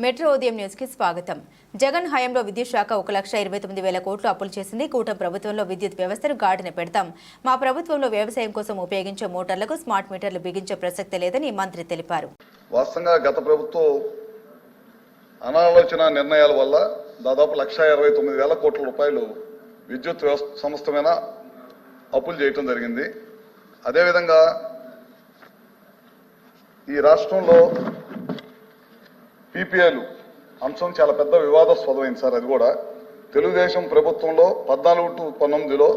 Metro ఉదయం న్యూస్కి స్వాగతం. జగన్ హయాంలో విద్యుత్ శాఖ ఒక లక్ష ఇరవై తొమ్మిది వేల కోట్లు అప్పులు చేసింది. కూటమి ప్రభుత్వంలో విద్యుత్ వ్యవస్థను గాడిన పెడతాం. మా ప్రభుత్వంలో వ్యవసాయం కోసం ఉపయోగించే మోటార్లకు స్మార్ట్ మీటర్లు బిగించే ప్రసక్తి లేదని మంత్రి తెలిపారు. వాస్తవంగా గత ప్రభుత్వం అనాలోచన నిర్ణయాల వల్ల దాదాపు లక్ష ఇరవై తొమ్మిది వేల కోట్ల రూపాయలు విద్యుత్ సంస్థ మీద అప్పులు చేయటం జరిగింది. అదేవిధంగా ఈ రాష్ట్రంలో పీపీఐలు అంశం చాలా పెద్ద వివాదాస్పదమైంది సార్. అది కూడా తెలుగుదేశం ప్రభుత్వంలో పద్నాలుగు టు పంతొమ్మిదిలో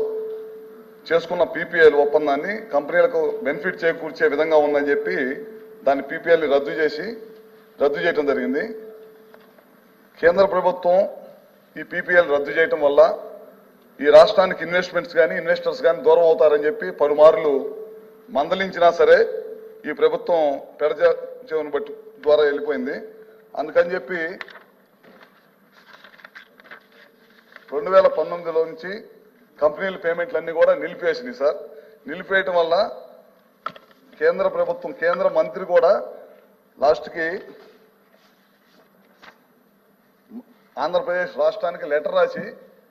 చేసుకున్న పీపీఎల్ ఒప్పందాన్ని కంపెనీలకు బెనిఫిట్ చేకూర్చే విధంగా ఉందని చెప్పి దాన్ని పీపీఎల్ని రద్దు చేసి రద్దు చేయడం జరిగింది. కేంద్ర ప్రభుత్వం ఈ పీపీఎల్ రద్దు చేయటం వల్ల ఈ రాష్ట్రానికి ఇన్వెస్ట్మెంట్స్ కానీ ఇన్వెస్టర్స్ కానీ దూరం అవుతారని చెప్పి పలుమార్లు మందలించినా సరే ఈ ప్రభుత్వం పెడజ బట్టి ద్వారా వెళ్ళిపోయింది. అందుకని చెప్పి రెండు వేల పంతొమ్మిదిలో నుంచి కంపెనీల పేమెంట్లు అన్ని కూడా నిలిపేసినాయి సార్. నిలిపేయటం వల్ల కేంద్ర ప్రభుత్వం కేంద్ర మంత్రి కూడా లాస్ట్కి ఆంధ్రప్రదేశ్ రాష్ట్రానికి లెటర్ రాసి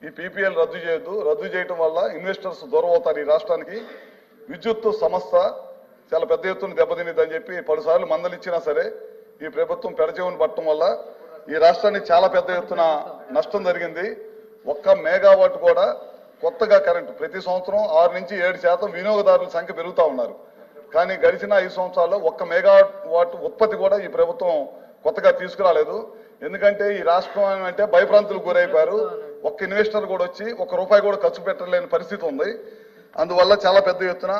ఈ పీపీఎల్ రద్దు చేయొద్దు. రద్దు చేయటం వల్ల ఇన్వెస్టర్స్ దూరం అవుతారు ఈ రాష్ట్రానికి. విద్యుత్ సంస్థ చాలా పెద్ద ఎత్తున దెబ్బతినిద్దని చెప్పి పలుసార్లు మందలిచ్చినా సరే ఈ ప్రభుత్వం పెడచెవుని పట్టడం వల్ల ఈ రాష్ట్రానికి చాలా పెద్ద ఎత్తున నష్టం జరిగింది. ఒక్క మెగావాట్ కూడా కొత్తగా కరెంటు ప్రతి సంవత్సరం ఆరు నుంచి ఏడు శాతం వినియోగదారుల సంఖ్య పెరుగుతూ ఉన్నారు. కానీ గడిచిన ఐదు సంవత్సరాల్లో ఒక్క మెగావాట్ ఉత్పత్తి కూడా ఈ ప్రభుత్వం కొత్తగా తీసుకురాలేదు. ఎందుకంటే ఈ రాష్ట్రం అంటే భయభ్రాంతులకు గురైపోయారు. ఒక్క ఇన్వెస్టర్ కూడా వచ్చి ఒక్క రూపాయి కూడా ఖర్చు పెట్టలేని పరిస్థితి ఉంది. అందువల్ల చాలా పెద్ద ఎత్తున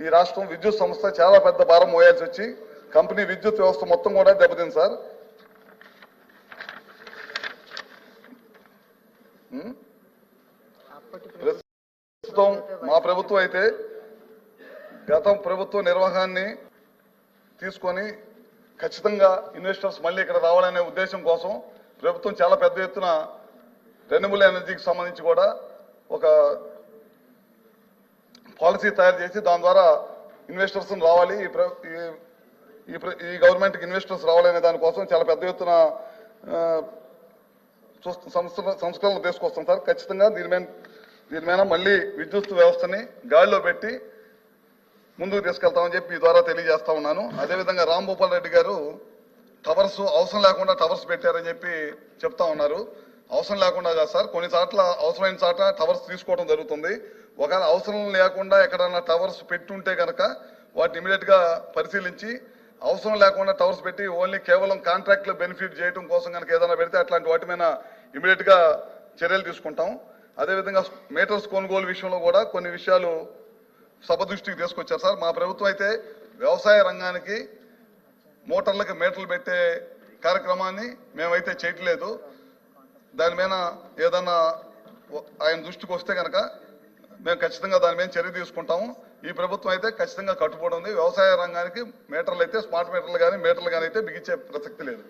ఈ రాష్ట్రం విద్యుత్ సంస్థ చాలా పెద్ద భారం మోయాల్సి వచ్చి కంపెనీ విద్యుత్ వ్యవస్థ మొత్తం కూడా దెబ్బతింది సార్. ప్రస్తుతం మా ప్రభుత్వం అయితే గతం ప్రభుత్వ నిర్వహణని తీసుకొని ఖచ్చితంగా ఇన్వెస్టర్స్ మళ్ళీ ఇక్కడ రావాలనే ఉద్దేశం కోసం ప్రభుత్వం చాలా పెద్ద ఎత్తున రెన్యూబుల్ ఎనర్జీకి సంబంధించి కూడా ఒక పాలసీ తయారు చేసి దాని ద్వారా ఇన్వెస్టర్స్ రావాలి. ఈ ప్ర- ఈ- ఈ గవర్నమెంట్కి ఇన్వెస్టర్స్ రావాలనే దానికోసం చాలా పెద్ద ఎత్తున సంస్కరణలు తీసుకొస్తాం సార్. ఖచ్చితంగా దీని మీద దీని మీద మళ్ళీ విద్యుత్ వ్యవస్థని గాడిలో పెట్టి ముందుకు తీసుకెళ్తామని చెప్పి ఈ ద్వారా తెలియజేస్తా ఉన్నాను. అదేవిధంగా రామ్ భూపాల్ రెడ్డి గారు టవర్స్ అవసరం లేకుండా టవర్స్ పెట్టారని చెప్పి చెప్తా ఉన్నారు. అవసరం లేకుండా కాదు సార్ కొన్ని చోట్ల అవసరమైన చోట టవర్స్ తీసుకోవడం జరుగుతుంది. ఒకవేళ అవసరం లేకుండా ఎక్కడన్నా టవర్స్ పెట్టుంటే కనుక వాటిని ఇమీడియట్గా పరిశీలించి అవసరం లేకుండా టవర్స్ పెట్టి ఓన్లీ కేవలం కాంట్రాక్ట్లో బెనిఫిట్ చేయడం కోసం కనుక ఏదైనా పెడితే అట్లాంటి వాటి మీద ఇమీడియట్గా చర్యలు తీసుకుంటాం. అదేవిధంగా మీటర్స్ కొనుగోలు విషయంలో కూడా కొన్ని విషయాలు సభ దృష్టికి తీసుకొచ్చారు సార్. మా ప్రభుత్వం అయితే వ్యవసాయ రంగానికి మోటార్లకు మీటర్లు పెట్టే కార్యక్రమాన్ని మేమైతే చేయట్లేదు. దాని మీద ఏదన్నా ఆయన దృష్టికి వస్తే కనుక మేము ఖచ్చితంగా దాని మీద చర్య తీసుకుంటాము. ఈ ప్రభుత్వం అయితే ఖచ్చితంగా కట్టుబడి ఉంది. వ్యవసాయ రంగానికి మీటర్లు అయితే స్మార్ట్ మీటర్లు కానీ మీటర్లు కానీ అయితే బిగించే ప్రసక్తి లేదు.